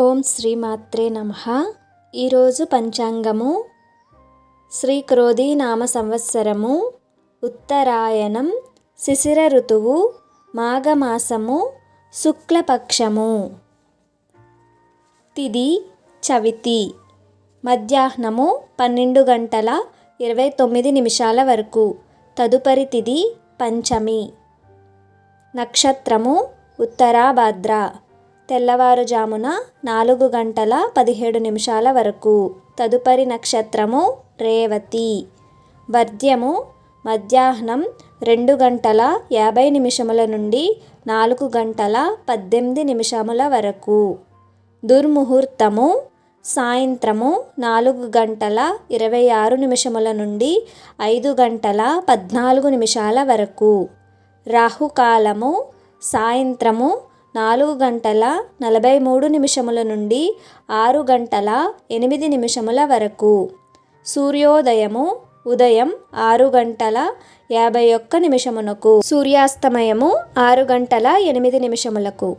ఓం శ్రీ మాత్రే నమ. ఈరోజు పంచాంగము శ్రీ క్రోధీ నామ సంవత్సరము ఉత్తరాయణం శిశిర ఋతువు మాఘమాసము శుక్లపక్షము. తిది చవితి మధ్యాహ్నము పన్నెండు గంటల ఇరవై తొమ్మిది నిమిషాల వరకు. తదుపరి తిది పంచమి నక్షత్రము ఉత్తరాభాద్ర. తెల్లవారుజామున నాలుగు గంటల పదిహేడు నిమిషాల వరకు. తదుపరి నక్షత్రము రేవతి. వర్ధ్యము మధ్యాహ్నం రెండు గంటల యాభై నిమిషముల నుండి నాలుగు గంటల పద్దెనిమిది నిమిషముల వరకు. దుర్ముహూర్తము సాయంత్రము నాలుగు గంటల ఇరవై ఆరు నిమిషముల నుండి ఐదు గంటల పద్నాలుగు నిమిషాల వరకు. రాహుకాలము సాయంత్రము నాలుగు గంటల నలభై మూడు నిమిషముల నుండి ఆరు గంటల ఎనిమిది నిమిషముల వరకు. సూర్యోదయము ఉదయం ఆరు గంటల యాభై ఒక్క నిమిషమునకు. సూర్యాస్తమయము ఆరు గంటల ఎనిమిది నిమిషములకు.